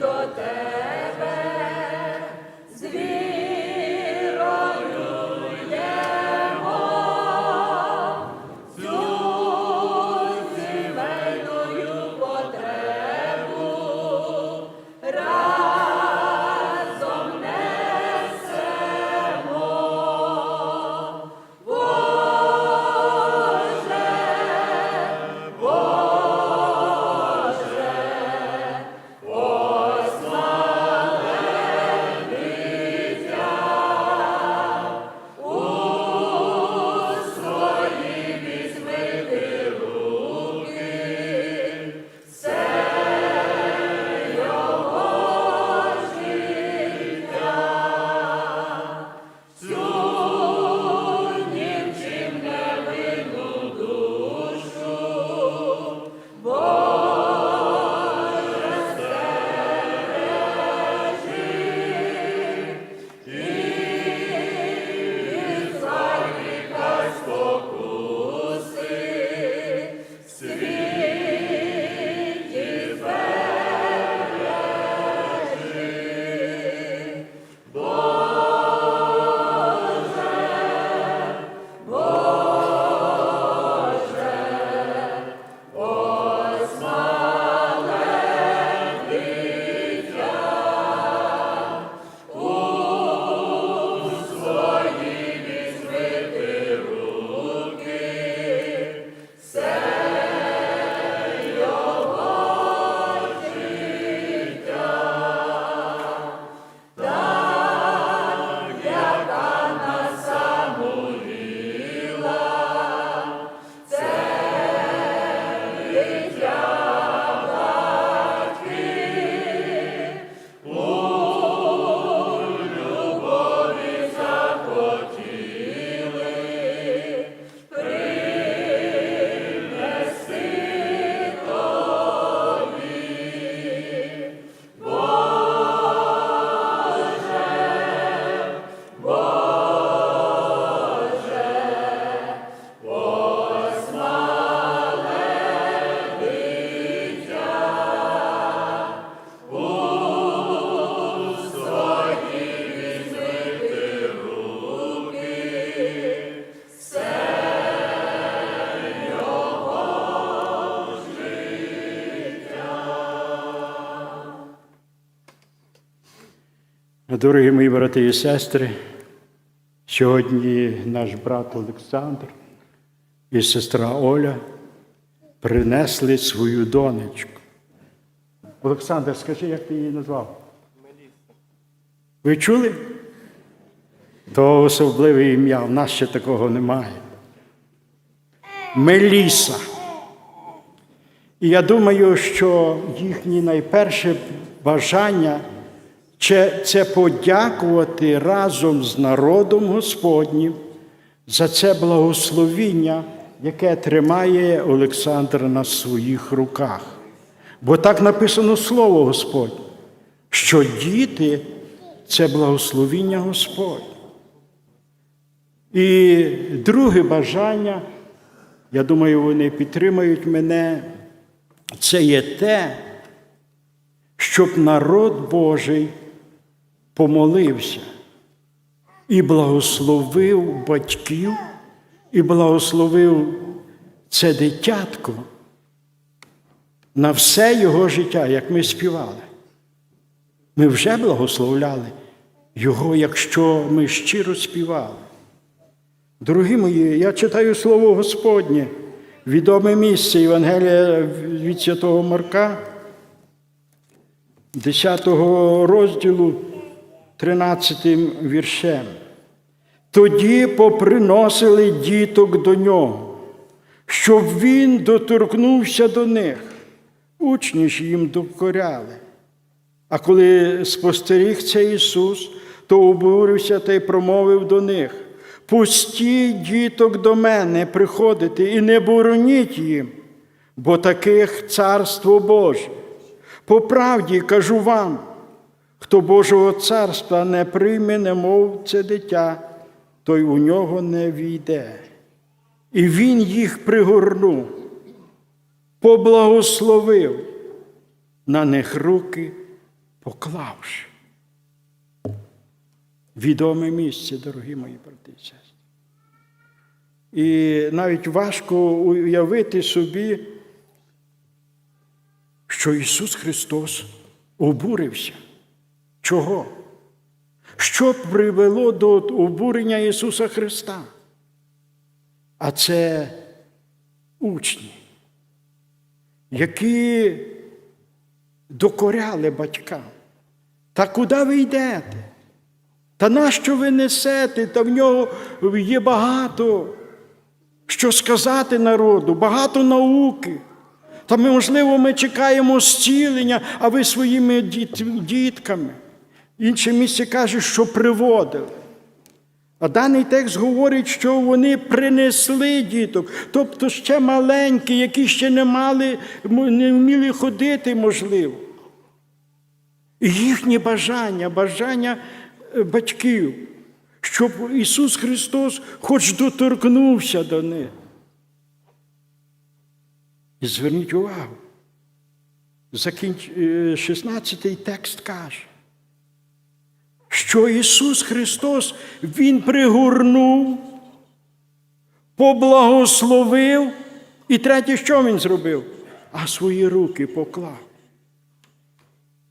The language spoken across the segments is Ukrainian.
Dotter. Дорогі мої брати і сестри, сьогодні наш брат Олександр і сестра Оля принесли свою донечку. Олександр, скажи, як ти її назвав? Ви чули? То особливе ім'я, в нас ще такого немає. Меліса. І я думаю, що їхнє найперше бажання це, подякувати разом з народом Господнім за це благословіння, яке тримає Олександр на своїх руках. Бо так написано Слово Господнє, що діти це благословіння Господь. І друге бажання, я думаю, вони підтримають мене, це є те, щоб народ Божий помолився і благословив батьків, і благословив це дитятко на все його життя, як ми співали. Ми вже благословляли його, якщо ми щиро співали. Дорогі мої, я читаю Слово Господнє, відоме місце Євангелія від Святого Марка, 10 розділу, 13 віршем. Тоді поприносили діток до нього, щоб він доторкнувся до них. Учні ж їм докоряли. А коли спостеріг це Ісус, то обурився та й промовив до них: Пустіть діток до мене приходити і не бороніть їм, бо таких царство Боже. По правді кажу вам, хто Божого царства не прийме, немов це дитя, той у нього не війде. І він їх пригорнув, поблагословив на них руки поклавши. Відоме місце, дорогі мої брати і сестри. І навіть важко уявити собі, що Ісус Христос обурився. Чого? Що привело до обурення Ісуса Христа? А це учні, які докоряли батькам. Та куди ви йдете? Та нащо ви несете? Та в нього є багато що сказати народу, багато науки. Та можливо, ми чекаємо зцілення, а ви своїми дітками. Інше місце каже, що приводили. А даний текст говорить, що вони принесли діток, тобто ще маленькі, які ще не мали, не вміли ходити, можливо. І їхні бажання, бажання е, батьків, щоб Ісус Христос хоч доторкнувся до них. І зверніть увагу, закінч... 16-й текст каже, що Ісус Христос Він пригорнув, поблагословив, і третє, що Він зробив? А свої руки поклав.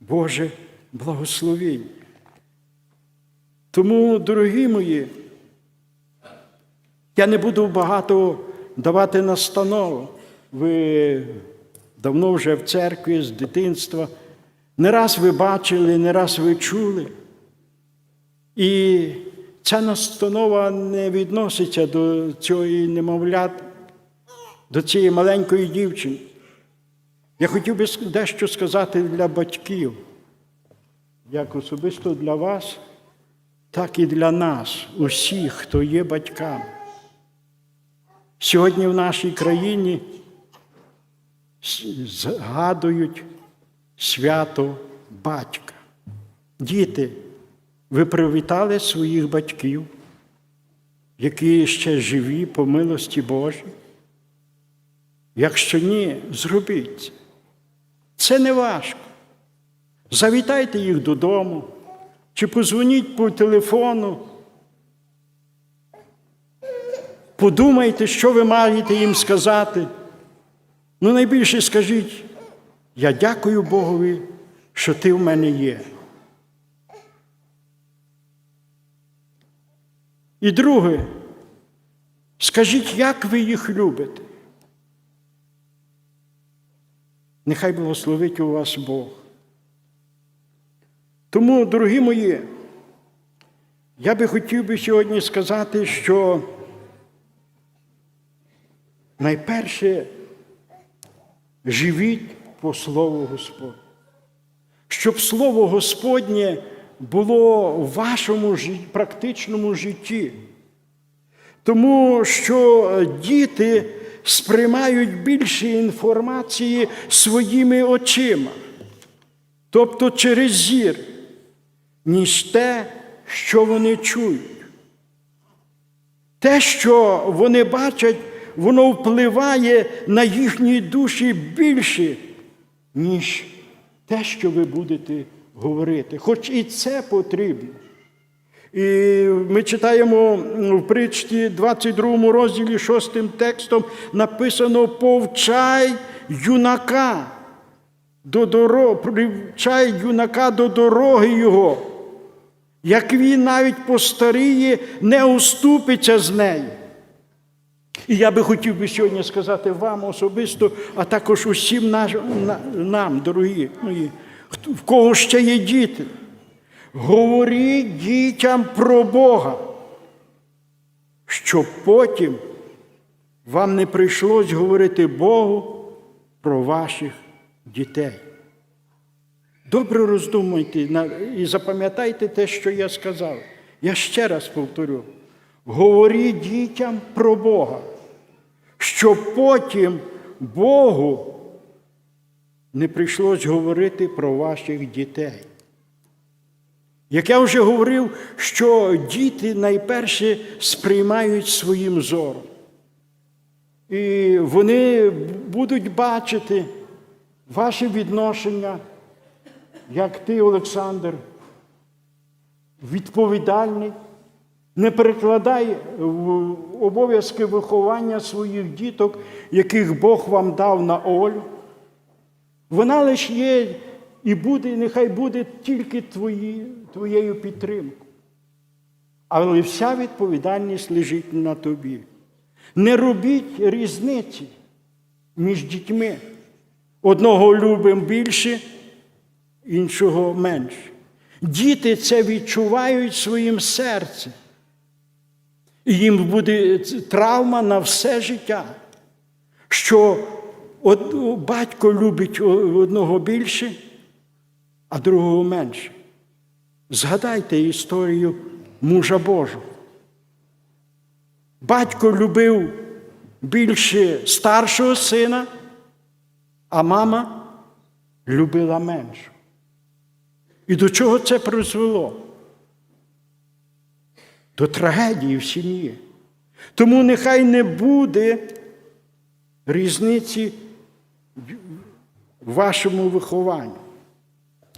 Боже благословіння. Тому, дорогі мої, я не буду багато давати настанову. Ви давно вже в церкві з дитинства. Не раз ви бачили, не раз ви чули. І ця настанова не відноситься до цієї немовлят, до цієї маленької дівчини. Я хотів би дещо сказати для батьків, як особисто для вас, так і для нас, усіх, хто є батьками. Сьогодні в нашій країні згадують свято батька. Діти, ви привітали своїх батьків, які ще живі по милості Божій? Якщо ні, зробіть це. Не важко. Завітайте їх додому, чи позвоніть по телефону. Подумайте, що ви маєте їм сказати. Ну, найбільше скажіть, я дякую Богові, що ти в мене є. І друге, скажіть, як ви їх любите. Нехай благословить у вас Бог. Тому, дорогі мої, я би хотів би сьогодні сказати, що найперше живіть по Слову Господню. Щоб Слово Господнє було в вашому практичному житті. Тому що діти сприймають більше інформації своїми очима, тобто через зір, ніж те, що вони чують. Те, що вони бачать, воно впливає на їхні душі більше, ніж те, що ви будете говорити. Хоч і це потрібно. І ми читаємо в притчі 22 розділі 6 текстом написано повчай юнака до дороги, привчай юнака до дороги його. Як він навіть постаріє, не уступиться з нею. І я би хотів би сьогодні сказати вам особисто, а також усім наш, нам, дорогі мої, в кого ще є діти. Говоріть дітям про Бога, щоб потім вам не прийшлось говорити Богу про ваших дітей. Добре роздумуйте і запам'ятайте те, що я сказав. Я ще раз повторю: говоріть дітям про Бога, щоб потім Богу не прийшлось говорити про ваших дітей. Як я вже говорив, що діти найперше сприймають своїм зором. І вони будуть бачити ваше відношення як ти, Олександр, відповідальний, не перекладай обов'язки виховання своїх діток, яких Бог вам дав на Олю. Вона лише є і буде, нехай буде тільки твої, твоєю підтримкою. Але вся відповідальність лежить на тобі. Не робіть різниці між дітьми. Одного любимо більше, іншого менше. Діти це відчувають своїм серцем. І їм буде травма на все життя, що от батько любить одного більше, а другого менше. Згадайте історію мужа Божого. Батько любив більше старшого сина, а мама любила меншого. І до чого це призвело? До трагедії в сім'ї. Тому нехай не буде різниці в вашому вихованні.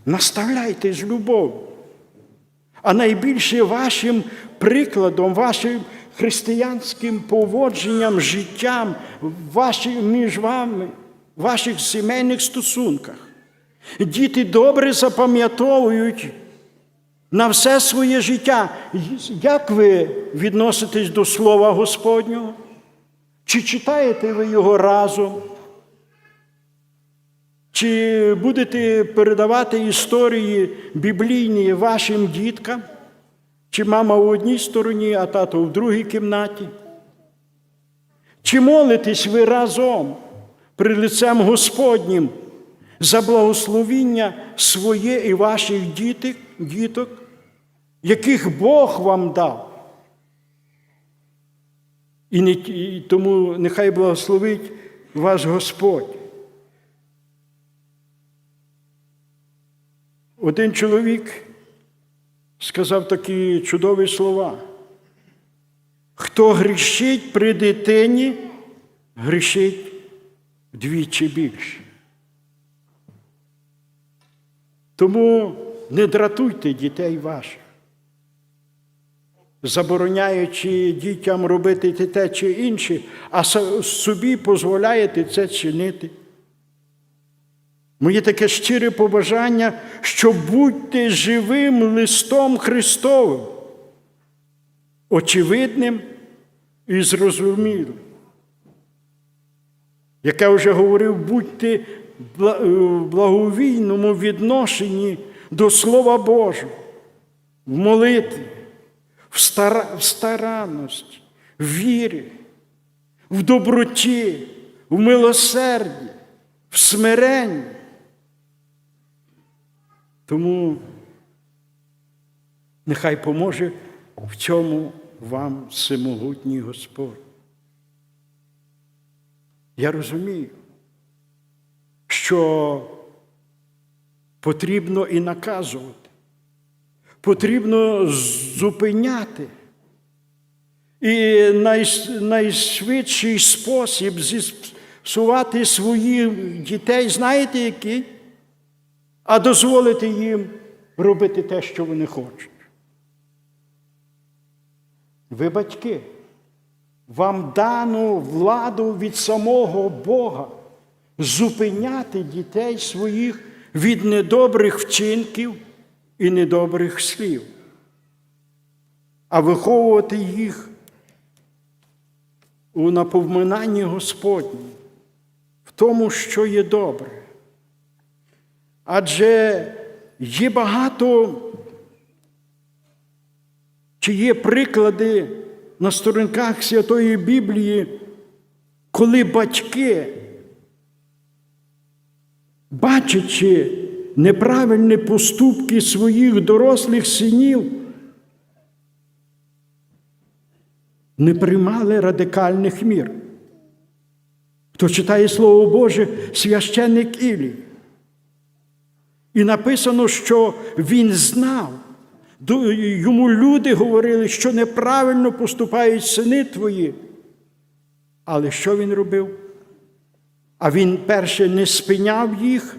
Наставляйте з любов'ю. А найбільше вашим прикладом, вашим християнським поводженням, життям ваші, між вами, в ваших сімейних стосунках. Діти добре запам'ятовують на все своє життя. Як ви відноситесь до Слова Господнього? Чи читаєте ви його разом? Чи будете передавати історії біблійні вашим діткам? Чи мама в одній стороні, а тато в другій кімнаті? Чи молитесь ви разом при лицем Господнім за благословіння своє і ваших діток, діток, яких Бог вам дав? І, не, і тому нехай благословить вас Господь. Один чоловік сказав такі чудові слова. Хто грішить при дитині, грішить вдвічі більше. Тому не дратуйте дітей ваших, забороняючи дітям робити те чи інше, а собі дозволяєте це чинити. Моє таке щире побажання, що будьте живим листом Христовим, очевидним і зрозумілим. Як я вже говорив, будьте в благовійному відношенні до Слова Божого, в молитві, в, стара... в старанності, в вірі, в доброті, в милосерді, в смиренні. Тому нехай поможе в цьому вам всемогутній Господь. Я розумію, що потрібно і наказувати, потрібно зупиняти. І найшвидший спосіб зіпсувати своїх дітей, знаєте який? А дозволити їм робити те, що вони хочуть. Ви, батьки, вам дано владу від самого Бога зупиняти дітей своїх від недобрих вчинків і недобрих слів, а виховувати їх у напоминанні Господнім, в тому, що є добре. Адже є багато, чи є приклади на сторінках Святої Біблії, коли батьки, бачачи неправильні поступки своїх дорослих синів, не приймали радикальних мір. Хто читає Слово Боже, священник Ілій. І написано, що він знав. Йому люди говорили, що неправильно поступають сини твої. Але що він робив? А він перше не спиняв їх,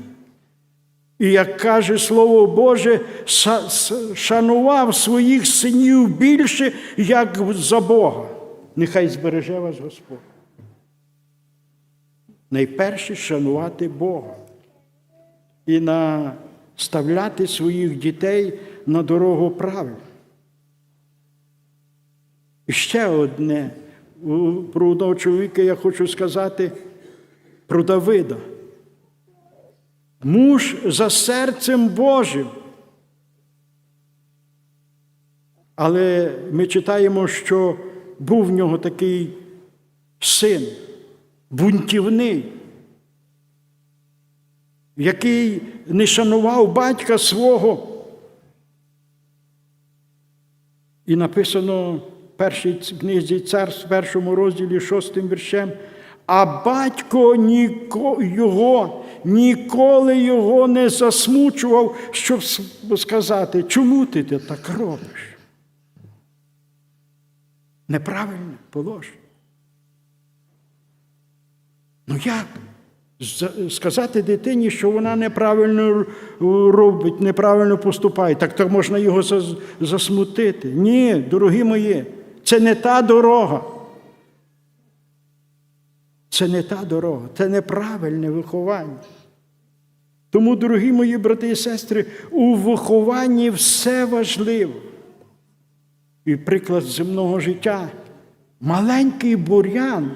І як каже Слово Боже, шанував своїх синів більше, як за Бога. Нехай збереже вас Господь. Найперше шанувати Бога і наставляти своїх дітей на дорогу правил. І ще одне про одного чоловіка я хочу сказати про Давида. Муж за серцем Божим. Але ми читаємо, що був в нього такий син, бунтівний, який не шанував батька свого. І написано в першій книзі царств, в першому розділі, шостим віршем. А батько ніко, його ніколи його не засмучував, щоб сказати, чому ти так робиш? Неправильне положення. Ну як? Сказати дитині, що вона неправильно робить, неправильно поступає, так то можна його засмутити. Ні, дорогі мої, це не та дорога. Це не та дорога, це неправильне виховання. Тому, дорогі мої брати і сестри, у вихованні все важливо. І приклад земного життя. Маленький бур'ян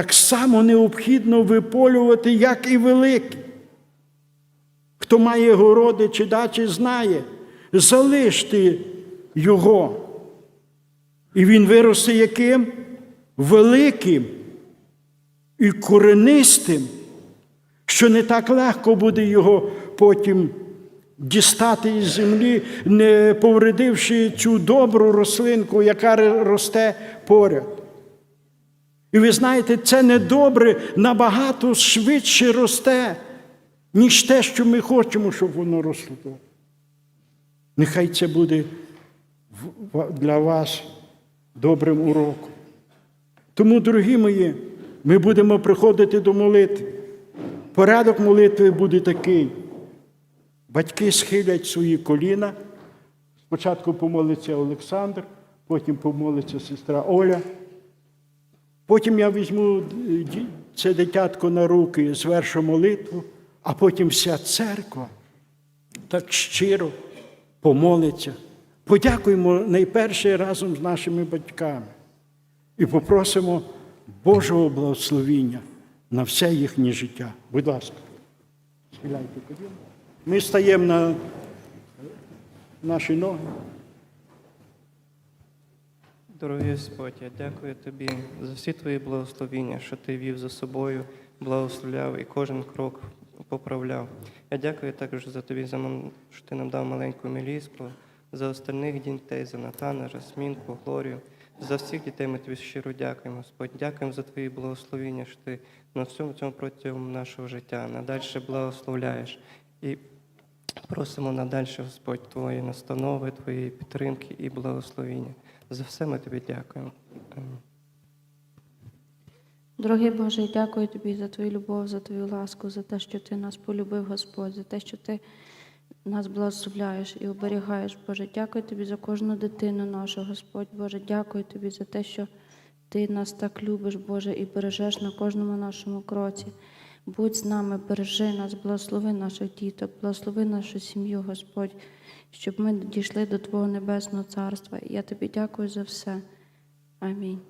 так само необхідно виполювати, як і великий. Хто має городи чи дачі, знає, залиште його. І він виросте яким? Великим і коренистим, що не так легко буде його потім дістати із землі, не повредивши цю добру рослинку, яка росте поряд. І ви знаєте, це недобре набагато швидше росте, ніж те, що ми хочемо, щоб воно росло. Нехай це буде для вас добрим уроком. Тому, дорогі мої, ми будемо приходити до молитви. Порядок молитви буде такий. Батьки схилять свої коліна. Спочатку помолиться Олександр, потім помолиться сестра Оля. Потім я візьму е, це дитятко на руки, звершу молитву, а потім вся церква так щиро помолиться. Подякуємо найперше разом з нашими батьками і попросимо Божого благословіння на все їхнє життя. Будь ласка. Ми стаємо на наші ноги. Дорогий Господь, я дякую Тобі за всі Твої благословіння, що Ти вів за собою, благословляв і кожен крок поправляв. Я дякую також за Тобі, за мам- що Ти нам дав маленьку міліску, за остальних дітей, за Натана, Жасмінку, Глорію. За всіх дітей ми тобі щиро дякуємо, Господь. Дякуємо за Твої благословіння, що Ти на всьому цьому протягом нашого життя надальше благословляєш. І Просимо надальше, Господь, Твої настанови, Твої підтримки і благословіння. За все ми тобі дякуємо. Дорогий Боже, дякую тобі за твою любов, за твою ласку, за те, що ти нас полюбив, Господь, за те, що ти нас благословляєш і оберігаєш, Боже. Дякую тобі за кожну дитину нашу, Господь, Боже. Дякую тобі за те, що ти нас так любиш, Боже, і бережеш на кожному нашому кроці. Будь з нами, бережи нас, благослови наших діток, благослови нашу сім'ю, Господь, щоб ми дійшли до Твого небесного царства. Я тобі дякую за все. Амінь.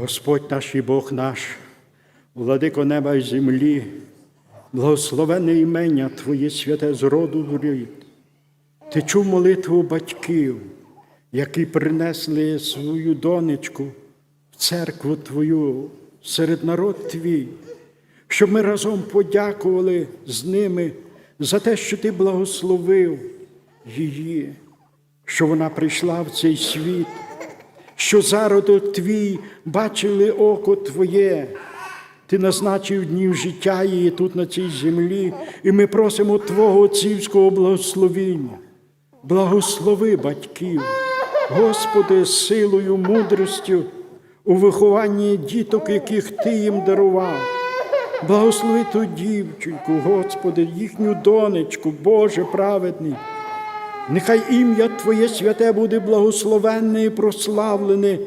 Господь наш і Бог наш, владико неба і землі, благословенне імення Твоє святе з роду в рід. Ти чув молитву батьків, які принесли свою донечку в церкву Твою серед народ Твій, щоб ми разом подякували з ними за те, що Ти благословив її, що вона прийшла в цей світ що зародок твій бачили око Твоє. Ти назначив днів життя її тут на цій землі, і ми просимо Твого отцівського благословіння. Благослови батьків, Господи, силою, мудростю у вихованні діток, яких Ти їм дарував. Благослови ту дівчинку, Господи, їхню донечку, Боже праведний. Нехай ім'я Твоє святе буде благословенне і прославлене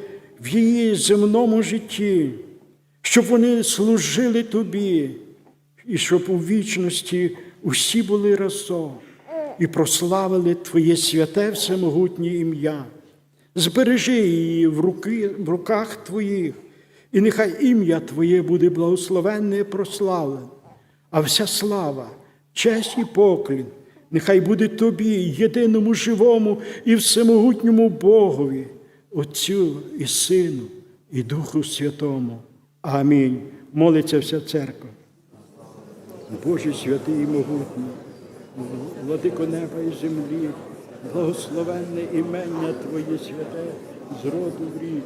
в її земному житті, щоб вони служили Тобі, і щоб у вічності усі були разом і прославили Твоє святе всемогутнє ім'я. Збережи її в, руки, в руках Твоїх, і нехай ім'я Твоє буде благословенне і прославлене, а вся слава, честь і поклін, нехай буде Тобі, єдиному живому і всемогутньому Богові, Отцю і Сину, і Духу Святому. Амінь. Молиться вся церква. Боже святий і могутній, владико неба і землі, благословенне імення Твоє святе з роду в рік,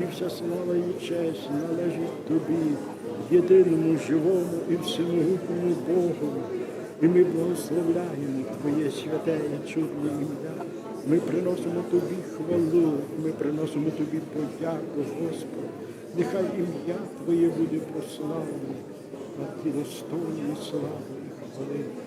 і вся слава і честь належить Тобі, єдиному живому і всемогутньому Богові. І ми благословляємо Твоє святе і чудне ім'я. Ми приносимо Тобі хвалу, ми приносимо Тобі подяку, Господи. Нехай ім'я Твоє буде прославлене, достойний слави і хвали.